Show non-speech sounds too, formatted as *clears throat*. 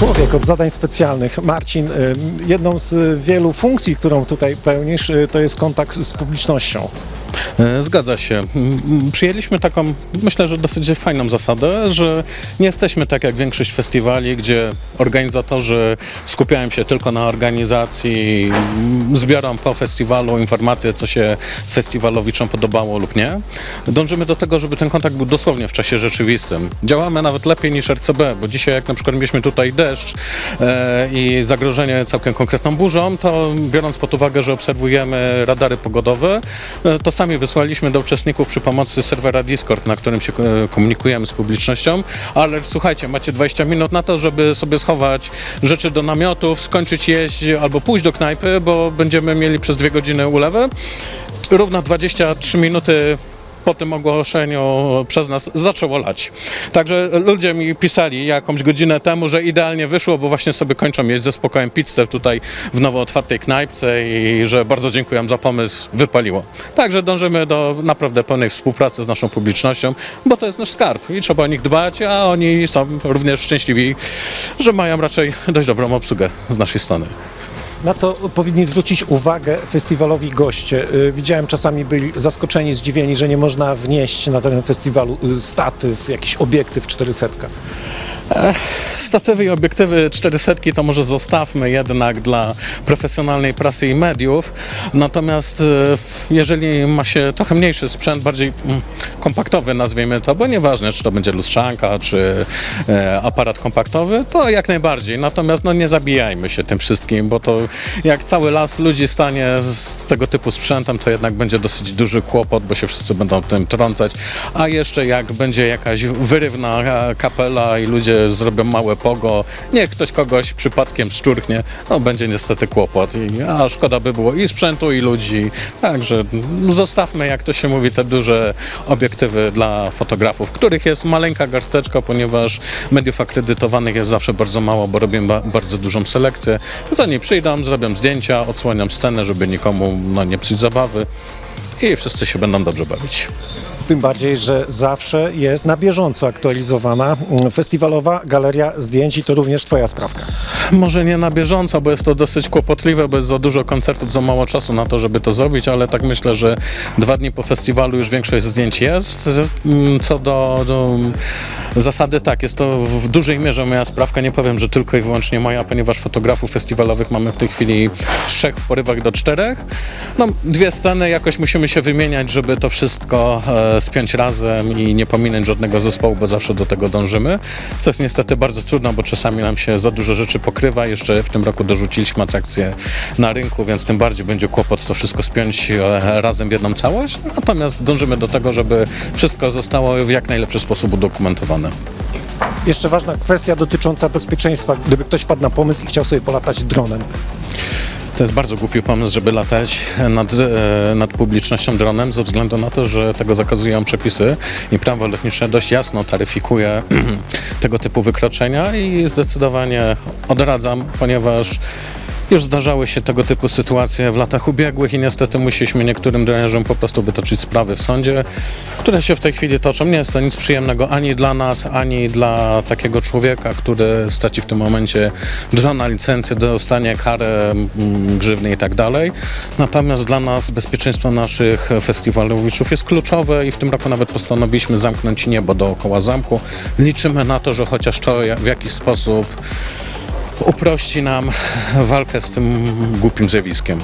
Człowiek od zadań specjalnych. Marcin, y, jedną z wielu funkcji, którą tutaj pełnisz, y, to jest kontakt z publicznością. E, Zgadza się. Przyjęliśmy taką, myślę, że dosyć fajną zasadę, że nie jesteśmy tak jak większość festiwali, gdzie organizatorzy skupiają się tylko na organizacji, zbiorą po festiwalu informacje, co się festiwalowiczom podobało lub nie. Dążymy do tego, żeby ten kontakt był dosłownie w czasie rzeczywistym. Działamy nawet lepiej niż RCB, bo dzisiaj jak na przykład mieliśmy tutaj deszcz e, i zagrożenie całkiem konkretną burzą, to biorąc pod uwagę, że obserwujemy radary pogodowe, e, to sami wysłaliśmy do uczestników przy pomocy serwera Discord, na którym się e, komunikujemy z publicznością, ale słuchajcie, macie 20 minut na to, żeby sobie schować rzeczy do namiotów, skończyć jeść albo pójść do knajpy, bo będziemy mieli przez dwie godziny ulewę. Równo 23 minuty po tym ogłoszeniu przez nas zaczęło lać. Także ludzie mi pisali jakąś godzinę temu, że idealnie wyszło, bo właśnie sobie kończą jeść ze spokojem pizzę tutaj w nowo otwartej knajpce i że bardzo dziękuję za pomysł, wypaliło. Także dążymy do naprawdę pełnej współpracy z naszą publicznością, bo to jest nasz skarb i trzeba o nich dbać, a oni są również szczęśliwi, że mają raczej dość dobrą obsługę z naszej strony. Na co powinni zwrócić uwagę festiwalowi goście? Y, Widziałem czasami byli zaskoczeni, zdziwieni, że nie można wnieść na teren festiwalu y, statyw, jakiś obiektyw 400. Statywy i obiektywy 400 to może zostawmy jednak dla profesjonalnej prasy i mediów. Natomiast e, jeżeli ma się trochę mniejszy sprzęt, bardziej mm, kompaktowy nazwijmy to, bo nieważne czy to będzie lustrzanka, czy e, aparat kompaktowy, to jak najbardziej. Natomiast no, nie zabijajmy się tym wszystkim, bo to jak cały las ludzi stanie z tego typu sprzętem, to jednak będzie dosyć duży kłopot, bo się wszyscy będą tym trącać. A jeszcze jak będzie jakaś wyrywna e, kapela i ludzie zrobią małe pogo, niech ktoś kogoś przypadkiem szczurknie, no będzie niestety kłopot. I, a szkoda by było i sprzętu, i ludzi. Także zostawmy, jak to się mówi, te duże obiektywy dla fotografów, których jest maleńka garsteczka, ponieważ mediów akredytowanych jest zawsze bardzo mało, bo robię ba- bardzo dużą selekcję. To oni przyjdą, zrobią zdjęcia, odsłaniam scenę, żeby nikomu no, nie psuć zabawy i wszyscy się będą dobrze bawić. Tym bardziej, że zawsze jest na bieżąco aktualizowana mm, festiwalowa galeria zdjęć i to również Twoja sprawka. Może nie na bieżąco, bo jest to dosyć kłopotliwe, bo jest za dużo koncertów, za mało czasu na to, żeby to zrobić, ale tak myślę, że dwa dni po festiwalu już większość zdjęć jest. Mm, Co do, do zasady, tak, jest to w dużej mierze moja sprawka. Nie powiem, że tylko i wyłącznie moja, ponieważ fotografów festiwalowych mamy w tej chwili trzech w porywach do czterech. No, dwie sceny jakoś musimy się wymieniać, żeby to wszystko e, spiąć razem i nie pominąć żadnego zespołu, bo zawsze do tego dążymy, co jest niestety bardzo trudno, bo czasami nam się za dużo rzeczy pokrywa. Jeszcze w tym roku dorzuciliśmy atrakcje na rynku, więc tym bardziej będzie kłopot to wszystko spiąć e, razem w jedną całość. Natomiast dążymy do tego, żeby wszystko zostało w jak najlepszy sposób udokumentowane. Jeszcze ważna kwestia dotycząca bezpieczeństwa. Gdyby ktoś wpadł na pomysł i chciał sobie polatać dronem, To jest bardzo głupi pomysł, żeby latać nad, e, nad publicznością dronem, ze względu na to, że tego zakazują przepisy i prawo lotnicze dość jasno taryfikuje *clears throat* tego typu wykroczenia i zdecydowanie odradzam, ponieważ już zdarzały się tego typu sytuacje w latach ubiegłych i niestety musieliśmy niektórym drenerzom po prostu wytoczyć sprawy w sądzie, które się w tej chwili toczą. Nie jest to nic przyjemnego ani dla nas, ani dla takiego człowieka, który straci w tym momencie drona, licencję, dostanie karę mm, grzywny i tak dalej. Natomiast dla nas bezpieczeństwo naszych festiwalowiczów jest kluczowe i w tym roku nawet postanowiliśmy zamknąć niebo dookoła zamku. Liczymy na to, że chociaż to w jakiś sposób uprości nam walkę z tym głupim zjawiskiem.